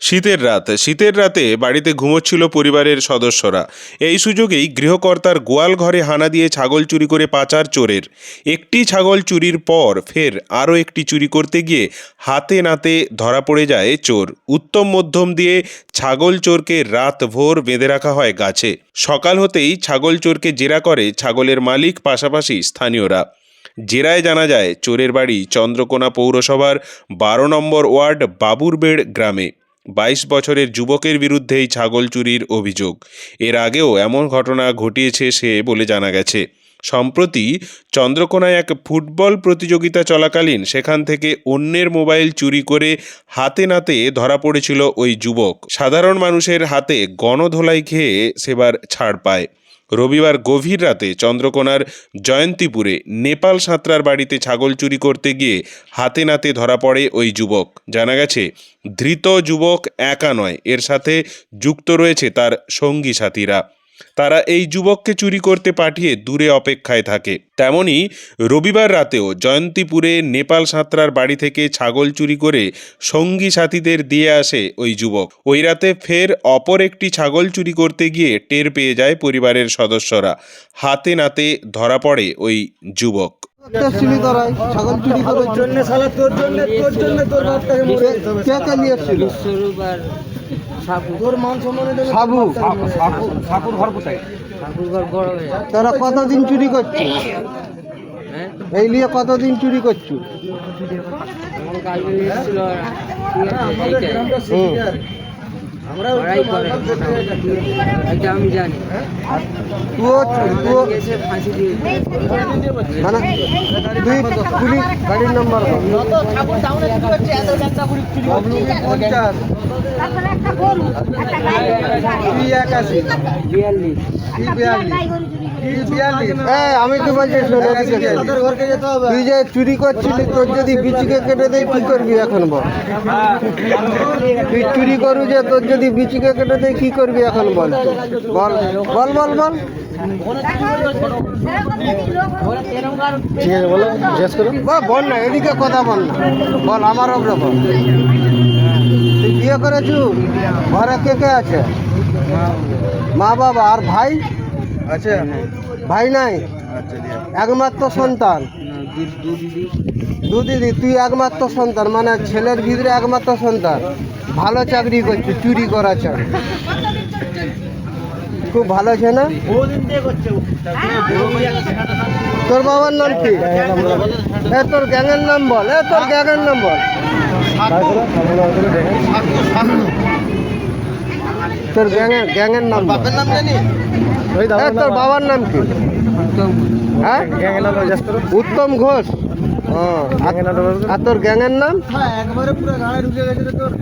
শীতের রাত। শীতের রাতে বাড়িতে ঘুমোচ্ছিল পরিবারের সদস্যরা। এই সুযোগেই গৃহকর্তার গোয়াল ঘরে হানা দিয়ে ছাগল চুরি করে পাচার চোরের। একটি ছাগল চুরির পর ফের আরও একটি চুরি করতে গিয়ে হাতে নাতে ধরা পড়ে যায় চোর। উত্তম মধ্যম দিয়ে ছাগল চোরকে রাত ভোর বেঁধে রাখা হয় গাছে। সকাল হতেই ছাগল চোরকে জেরা করে ছাগলের মালিক, পাশাপাশি স্থানীয়রা। জেরায় জানা যায়, চোরের বাড়ি চন্দ্রকোনা পৌরসভার বারো নম্বর ওয়ার্ড বাবুরবেড় গ্রামে। বাইশ বছরের যুবকের বিরুদ্ধেই ছাগল চুরির অভিযোগ। এর আগেও এমন ঘটনা ঘটিয়েছে সে বলে জানা গেছে। সম্প্রতি চন্দ্রকোনায় এক ফুটবল প্রতিযোগিতা চলাকালীন সেখান থেকে অন্যের মোবাইল চুরি করে হাতে নাতে ধরা পড়েছিল ওই যুবক। সাধারণ মানুষের হাতে গণধোলাই খেয়ে সেবার ছাড় পায়। রবিবার গভীর রাতে চন্দ্রকোনার জয়ন্তীপুরে নেপাল সাঁতরার বাড়িতে ছাগল চুরি করতে গিয়ে হাতে নাতে ধরা পড়ে ওই যুবক। জানা গেছে, ধৃত যুবক একা নয়, এর সাথে যুক্ত রয়েছে তার সঙ্গী সাথীরা। তারা এই যুবককে চুরি করতে পাঠিয়ে দূরে অপেক্ষায় থাকে। তেমনি রবিবার রাতেও জয়ন্তীপুরে নেপাল সাঁতরার বাড়ি থেকে ছাগল চুরি করে সঙ্গী সাথীদের দিয়ে আসে ওই যুবক। ওই রাতে ফের অপর একটি ছাগল চুরি করতে গিয়ে টের পেয়ে যায় পরিবারের সদস্যরা। হাতে নাতে ধরা পড়ে ওই যুবক। ছাগল চুরি করে জন্য শালা তোর জন্য তোর জন্য তোর বাপটাকে মরে যেতে হবে। কে কে নিয়ে মান সাবু ঠাকুর ঘর কোথায় হয়ে তারা কতদিন চুরি করছ হ্যাঁ এই নিয়ে কতদিন চুরি করছ আমি জানি মানে তুই পুলিশ গাড়ির নাম্বার পঞ্চাশ আমি তো বলছি তুই যে চুরি করছিলি তোর যদি বিচিকে কেটে দেয় কি করবি এখন বল? তুই চুরি করু যে তোর যদি বিচিকে কেটে দেয় কি করবি এখন বল? বল বল বল বল। বলো না এদিকে কথা বল না। বল আমার ওপরে বল তুই বিয়ে করেছু? ঘরে কে কে আছে? মা বাবা আর ভাই? আচ্ছা ভাই নাই? একমাত্র সন্তান? দু- দিদি তুই একমাত্র সন্তান মানে ছেলের ভিতরে একমাত্র সন্তান। ভালো চাকরি করছে চুরি করা চাকরি খুব ভালো আছে না? তোর বাবার নাম কি? এ তোর গ্যাংয়ের নাম বল এ তোর গ্যাংয়ের নাম বল। তোর গ্যাংয়ের গ্যাংয়ের নাম। বাপের নাম জানি এ তোর বাবার নাম কি? উত্তম হ্যাঁ উত্তম ঘোষ। আর- তোর গ্যাংয়ের নাম? হ্যাঁ তোর।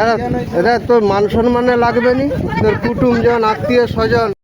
এরা- এরা তোর মান সম্মানে লাগবে নি? তোর কুটুম জন আত্মীয় স্বজন।